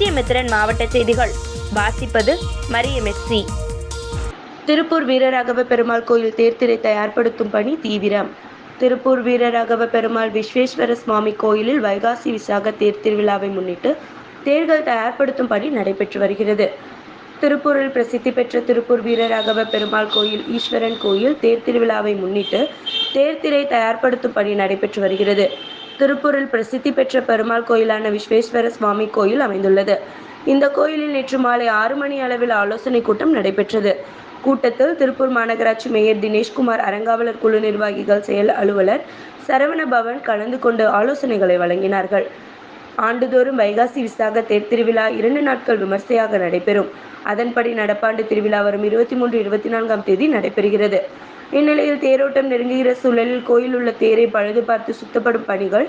சத்தியமித்திரன் மாவட்ட செய்திகள். வாசிப்பது மரியமெஸ்ஸி திருப்பூர் வீரராகவ பெருமாள் கோயில் தேர்திரை தயார்படுத்தும் பணி தீவிரம். திருப்பூர் வீரராகவ பெருமாள் விஸ்வேஸ்வர சுவாமி கோயிலில் வைகாசி விசாக தேர் திருவிழாவை முன்னிட்டு தேர்கள் தயார்படுத்தும் பணி நடைபெற்று வருகிறது. திருப்பூரில் பிரசித்தி பெற்ற திருப்பூர் வீரராகவ பெருமாள் கோயில் ஈஸ்வரன் கோயில் தேர் திருவிழாவை முன்னிட்டு தேர்திரை தயார்படுத்தும் பணி நடைபெற்று வருகிறது. திருப்பூரில் பிரசித்தி பெற்ற பெருமாள் கோயிலான விஸ்வேஸ்வர சுவாமி கோயில் அமைந்துள்ளது. இந்த கோயிலில் நேற்று மாலை ஆறு மணி அளவில் ஆலோசனை கூட்டம் நடைபெற்றது. கூட்டத்தில் திருப்பூர் மாநகராட்சி மேயர் தினேஷ்குமார் அறங்காவலர் குழு நிர்வாகிகள் செயல் அலுவலர் சரவண பவன் கலந்து கொண்டு ஆலோசனைகளை வழங்கினார்கள். ஆண்டுதோறும் வைகாசி விசாக தேர் திருவிழா இரண்டு நாட்கள் விமர்சையாக நடைபெறும். அதன்படி நடப்பாண்டு திருவிழா வரும் இருபத்தி மூன்று இருபத்தி நான்காம் தேதி நடைபெறுகிறது. இந்நிலையில் தேரோட்டம் நெருங்குகிற சூழலில் கோயில் உள்ள தேரை பழுது பார்த்து சுத்தப்படும் பணிகள்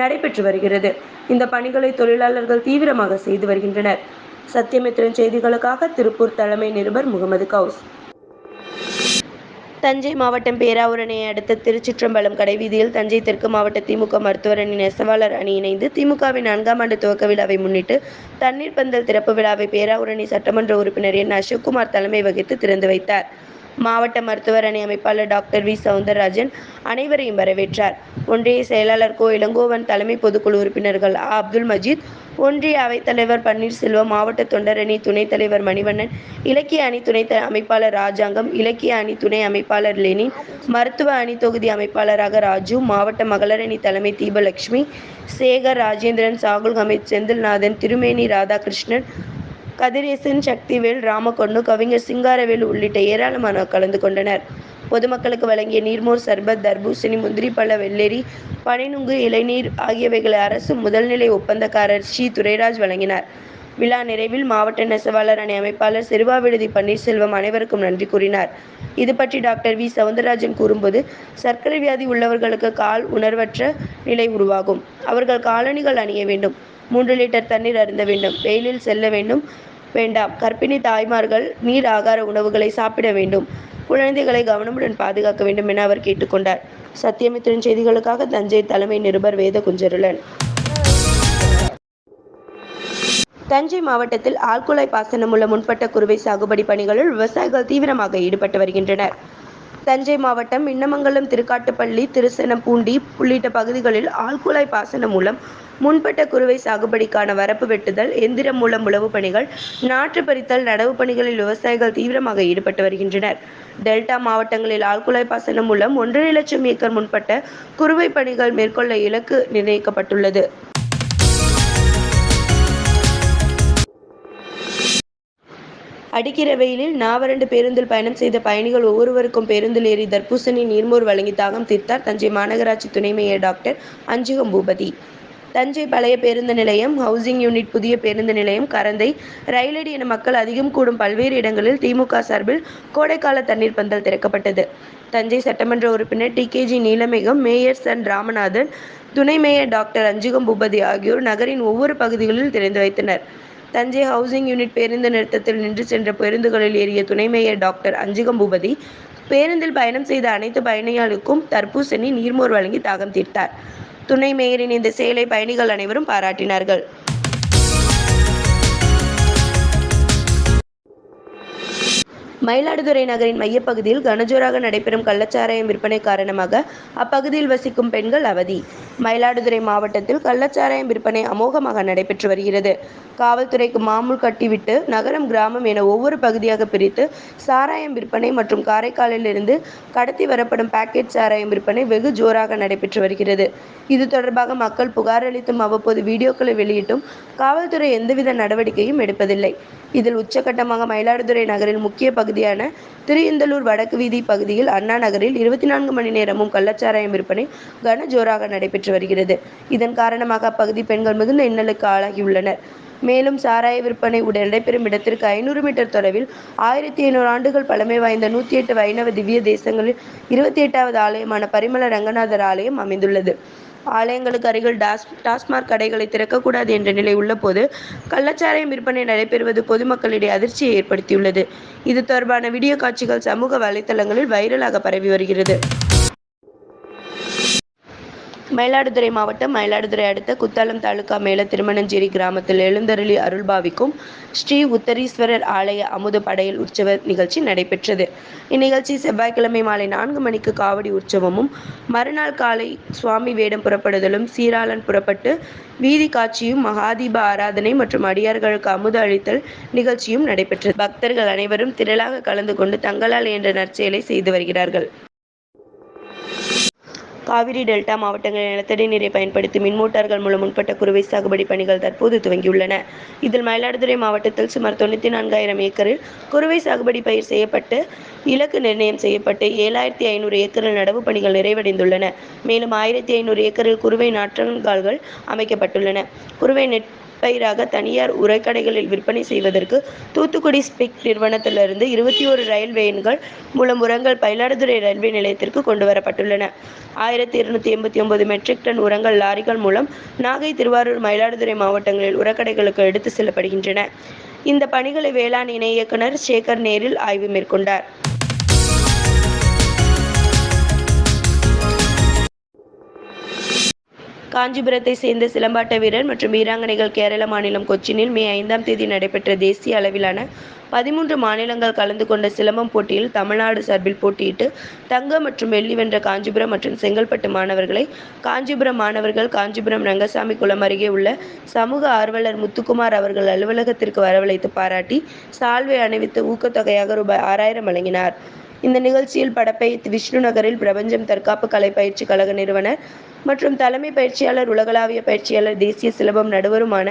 நடைபெற்று வருகிறது. இந்த பணிகளை தொழிலாளர்கள் தீவிரமாக செய்து வருகின்றனர். சத்தியமித்திரன் செய்திகளுக்காக திருப்பூர் தலைமை நிருபர் முகமது கவுஸ். தஞ்சை மாவட்டம் பேராவூரணியை அடுத்த திருச்சிற்றம்பலம் கடைவீதியில் தஞ்சை தெற்கு மாவட்ட திமுக மருத்துவர் அணி நெசவாளர் அணி இணைந்து திமுகவின் நான்காம் ஆண்டு துவக்க விழாவை முன்னிட்டு தண்ணீர் பந்தல் திறப்பு விழாவை பேராவூரணி சட்டமன்ற உறுப்பினர் என் அசோக்குமார் தலைமை வகித்து திறந்து வைத்தார். மாவட்ட மருத்துவர் அணி அமைப்பாளர் டாக்டர் வி. சவுந்தரராஜன் அனைவரையும் வரவேற்றார். ஒன்றிய செயலாளர் கோ. இளங்கோவன் தலைமை பொதுக்குழு உறுப்பினர்கள் ஆ அப்துல் மஜீத் ஒன்றிய அவைத்தலைவர் பன்னீர்செல்வம் மாவட்ட தொண்டரணி துணைத் தலைவர் மணிவண்ணன் இலக்கிய அணி துணை அமைப்பாளர் ராஜாங்கம் இலக்கிய அணி துணை அமைப்பாளர் லெனின் மருத்துவ அணி தொகுதி அமைப்பாளராக ராஜு மாவட்ட மகளிரணி அணி தலைமை தீபலட்சுமி சேகர் ராஜேந்திரன் சாகுல் ஹமீத் செந்தில்நாதன் திருமேனி ராதாகிருஷ்ணன் கதிரேசன் சக்திவேல் ராமகொன்னு கவிஞர் சிங்காரவேல் உள்ளிட்ட ஏராளமானோர் கலந்து கொண்டனர். பொதுமக்களுக்கு வழங்கிய நீர்மோர் சர்பத் தர்பூசணி முந்திரி பழ வெள்ளரி பனைநுங்கு இளநீர் ஆகியவைகளை அரசு முதல்நிலை ஒப்பந்தக்காரர் ஸ்ரீ துரைராஜ் வழங்கினார். விழா நிறைவில் மாவட்ட நெசவாளர் அணி அமைப்பாளர் செருவாவிடுதி பன்னீர்செல்வம் அனைவருக்கும் நன்றி கூறினார். இது பற்றி டாக்டர் வி. சவுந்தரராஜன் கூறும்போது சர்க்கரை வியாதி உள்ளவர்களுக்கு கால் உணர்வற்ற நிலை உருவாகும். அவர்கள் காலணிகள் அணிய வேண்டும். மூன்று லிட்டர் தண்ணீர் அருந்த வேண்டும். வெயிலில் செல்ல வேண்டும். வேண்டாம். கர்ப்பிணி தாய்மார்கள் நீர் ஆகார உணவுகளை சாப்பிட வேண்டும். குழந்தைகளை கவனமுடன் பாதுகாக்க வேண்டும் என அவர் கேட்டுக்கொண்டார். சத்தியமித்திரன் செய்திகளுக்காக தஞ்சை தலைமை நிருபர் வேத குஞ்சருளன் தஞ்சை மாவட்டத்தில் ஆழ்குழாய் பாசனம் உள்ள முன்பட்ட குறுவை சாகுபடி பணிகளில் விவசாயிகள் தீவிரமாக ஈடுபட்டு வருகின்றனர். தஞ்சை மாவட்டம் இன்னமங்கலம் திருக்காட்டுப்பள்ளி திருசெனப்பூண்டி உள்ளிட்ட பகுதிகளில் ஆழ்குழாய் பாசனம் மூலம் முன்பட்ட குறுவை சாகுபடிக்கான வரப்பு வெட்டுதல் எந்திரம் மூலம் உழவு பணிகள் நாற்று பறித்தல் நடவு பணிகளில் விவசாயிகள் தீவிரமாக ஈடுபட்டு வருகின்றனர். டெல்டா மாவட்டங்களில் ஆழ்குழாய் பாசனம் மூலம் ஒன்றரை லட்சம் ஏக்கர் முன்பட்ட குறுவை பணிகள் மேற்கொள்ள இலக்கு நிர்ணயிக்கப்பட்டுள்ளது. அடிக்கிற வெயிலில் நாவரண்டு பேருந்தில் பயணம் செய்த பயணிகள் ஒவ்வொருவருக்கும் பேருந்தில் ஏறி தர்பூசணி நீர்மோர் வழங்கி தாகம் தீர்த்தார் தஞ்சை மாநகராட்சி துணை மேயர் டாக்டர் அஞ்சுகம் பூபதி. தஞ்சை பழைய பேருந்து நிலையம் ஹவுசிங் யூனிட் புதிய பேருந்து நிலையம் கரந்தை ரயிலடி என மக்கள் அதிகம் கூடும் பல்வேறு இடங்களில் திமுக சார்பில் கோடைக்கால தண்ணீர் பந்தல் திறக்கப்பட்டது. தஞ்சை சட்டமன்ற உறுப்பினர் T K G Neelamegam mayor Sun Ramanathan துணை மேயர் டாக்டர் அஞ்சுகம் பூபதி ஆகியோர் நகரின் ஒவ்வொரு பகுதிகளில் திறந்து வைத்தனர். தஞ்சை ஹவுசிங் யூனிட் பேருந்து நிறுத்தத்தில் நின்று சென்ற பேருந்துகளில் ஏறிய துணை மேயர் டாக்டர் அஞ்சுகம் பூபதி பேருந்தில் பயணம் செய்த அனைத்து பயணிகளுக்கும் தர்பூசணி நீர்மோர் வழங்கி தாகம் தீர்த்தார். துணை மேயரின் இந்த செயலை பயணிகள் அனைவரும் பாராட்டினார்கள். மயிலாடுதுறை நகரின் மையப்பகுதியில் கனஜோராக நடைபெறும் கள்ளச்சாராயம் விற்பனை காரணமாக அப்பகுதியில் வசிக்கும் பெண்கள் அவதி. மயிலாடுதுறை மாவட்டத்தில் கள்ளச்சாராயம் விற்பனை அமோகமாக நடைபெற்று வருகிறது. காவல்துறைக்கு மாமூல் கட்டிவிட்டு நகரம் கிராமம் என ஒவ்வொரு பகுதியாக பிரித்து சாராயம் விற்பனை மற்றும் காரைக்காலிலிருந்து கடத்தி வரப்படும் பாக்கெட் சாராயம் விற்பனை வெகு ஜோராக நடைபெற்று வருகிறது. இது தொடர்பாக மக்கள் புகார் அளித்தும் அவ்வப்போது வீடியோக்களை வெளியிட்டும் காவல்துறை எந்தவித நடவடிக்கையும் எடுப்பதில்லை. இதில் உச்சகட்டமாக மயிலாடுதுறை நகரில் முக்கிய பகுதி பகுதியான திருஇந்தலூர் வடக்கு வீதி பகுதியில் அண்ணா நகரில் இருபத்தி நான்கு மணி நேரமும் கள்ளச்சாராயம் விற்பனை கன ஜோராக நடைபெற்று வருகிறது. இதன் காரணமாக அப்பகுதி பெண்கள் மிகுந்த இன்னலுக்கு ஆளாகியுள்ளனர். மேலும் சாராய விற்பனை உடன் நடைபெறும் இடத்திற்கு ஐநூறு மீட்டர் தொலைவில் ஆயிரத்தி ஐநூறு ஆண்டுகள் பழமை வாய்ந்த நூற்றி எட்டு வைணவ திவ்ய தேசங்களில் இருபத்தி எட்டாவது ஆலயமான பரிமள ரங்கநாதர் ஆலயம் அமைந்துள்ளது. ஆலயங்களுக்கு அருகில் டாஸ் டாஸ்மாக் கடைகளை திறக்கக்கூடாது என்ற நிலை உள்ளபோது கள்ளச்சாராயம் விற்பனை நடைபெறுவது பொதுமக்களிடையே அதிர்ச்சியை ஏற்படுத்தியுள்ளது. இது தொடர்பான வீடியோ காட்சிகள் சமூக வலைதளங்களில் வைரலாக பரவி வருகிறது. மயிலாடுதுறை மாவட்டம் மயிலாடுதுறை அடுத்த குத்தாலம் தாலுகா மேல திருமணஞ்சேரி கிராமத்தில் எழுந்தருளி அருள்பாவிக்கும் ஸ்ரீ உத்தரீஸ்வரர் ஆலய அமுத படையல் உற்சவ நிகழ்ச்சி நடைபெற்றது. இந்நிகழ்ச்சி செவ்வாய்க்கிழமை மாலை நான்கு மணிக்கு காவடி உற்சவமும் மறுநாள் காலை சுவாமி வேடம் புறப்படுதலும் சீராளன் புறப்பட்டு வீதி காட்சியும் மகாதீப ஆராதனை மற்றும் அடியார்களுக்கு அமுத அளித்தல் நிகழ்ச்சியும் நடைபெற்றது. பக்தர்கள் அனைவரும் திரளாக கலந்து கொண்டு தங்களால் என்ற நற்செயலை செய்து வருகிறார்கள். காவிரி டெல்டா மாவட்டங்களில் நிலத்தடி நீரை பயன்படுத்தி மின் மோட்டார்கள் மூலம் முன்பட்ட குறுவை சாகுபடி பணிகள் தற்போது துவங்கியுள்ளன. இதில் மயிலாடுதுறை மாவட்டத்தில் சுமார் தொண்ணூற்றி நான்காயிரம் ஏக்கரில் குறுவை சாகுபடி பயிர் செய்யப்பட்டு இலக்கு நிர்ணயம் செய்யப்பட்டு ஏழாயிரத்தி ஐநூறு ஏக்கரில் நடவு பணிகள் நிறைவடைந்துள்ளன. மேலும் ஆயிரத்தி ஐநூறு ஏக்கரில் குறுவை நாற்றங்கால்கள் அமைக்கப்பட்டுள்ளன. குறுவை நெட் பயிராக தனியார் உரைக்கடைகளில் விற்பனை செய்வதற்கு தூத்துக்குடி ஸ்பிக் நிறுவனத்திலிருந்து இருபத்தி ஒரு ரயில் வேன்கள் மூலம் உரங்கள் மயிலாடுதுறை ரயில்வே நிலையத்திற்கு கொண்டு வரப்பட்டுள்ளன. ஆயிரத்தி இருநூத்தி எண்பத்தி ஒன்பது மெட்ரிக் டன் உரங்கள் லாரிகள் மூலம் நாகை திருவாரூர் மயிலாடுதுறை மாவட்டங்களில் உரக்கடைகளுக்கு எடுத்து செல்லப்படுகின்றன. இந்த பணிகளை வேளாண் இணை இயக்குனர் சேகர் நேரில் ஆய்வு மேற்கொண்டார். காஞ்சிபுரத்தை சேர்ந்த சிலம்பாட்ட வீரர் மற்றும் வீராங்கனைகள் கேரள மாநிலம் கொச்சினில் மே ஐந்தாம் தேதி நடைபெற்ற தேசிய அளவிலான பதிமூன்று மாநிலங்கள் கலந்து கொண்ட சிலம்பம் போட்டியில் தமிழ்நாடு சார்பில் போட்டியிட்டு தங்கம் மற்றும் வெள்ளி வென்ற காஞ்சிபுரம் மற்றும் செங்கல்பட்டு மாணவர்களை காஞ்சிபுரம் மாணவர்கள் காஞ்சிபுரம் ரங்கசாமி குளம் அருகே உள்ள சமூக ஆர்வலர் முத்துக்குமார் அவர்கள் அலுவலகத்திற்கு வரவழைத்து பாராட்டி சால்வை அணிவித்து ஊக்கத்தொகையாக ரூபாய் ஆறாயிரம் வழங்கினார். இந்த நிகழ்ச்சியில் படப்பை விஷ்ணு நகரில் பிரபஞ்சம் தற்காப்பு கலை பயிற்சி கழக நிறுவனர் மற்றும் தலைமை பயிற்சியாளர் உலகளாவிய பயிற்சியாளர் தேசிய சிலம்பம் நடுவருமான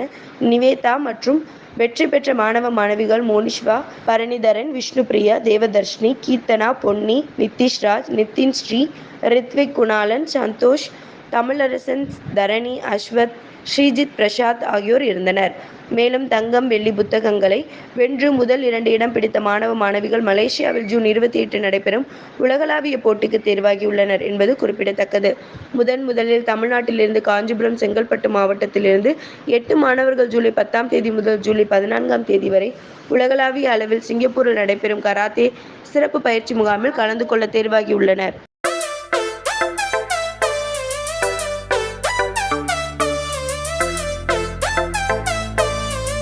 நிவேதா மற்றும் வெற்றி பெற்ற மாணவ மாணவிகள் மோனிஷ்வா பரணிதரன் விஷ்ணுபிரியா தேவதர்ஷினி கீர்த்தனா பொன்னி நித்திஷ்ராஜ் நிதின் ஸ்ரீ ரித்விக் குணாலன் சந்தோஷ் தமிழரசன் தரணி அஸ்வத் ஸ்ரீஜித் பிரசாத் ஆகியோர் இருந்தனர். மேலும் தங்கம் வெள்ளி புத்தகங்களை வென்று முதல் இரண்டு இடம் பிடித்த மாணவ மாணவிகள் மலேசியாவில் ஜூன் இருபத்தி எட்டு நடைபெறும் உலகளாவிய போட்டிக்கு தேர்வாகியுள்ளனர் என்பது குறிப்பிடத்தக்கது. முதன் முதலில் தமிழ்நாட்டிலிருந்து காஞ்சிபுரம் செங்கல்பட்டு மாவட்டத்திலிருந்து எட்டு மாணவர்கள் ஜூலை பத்தாம் தேதி முதல் ஜூலை பதினான்காம் தேதி வரை உலகளாவிய அளவில் சிங்கப்பூரில் நடைபெறும் கராத்தே சிறப்பு பயிற்சி முகாமில் கலந்து கொள்ள தேர்வாகியுள்ளனர்.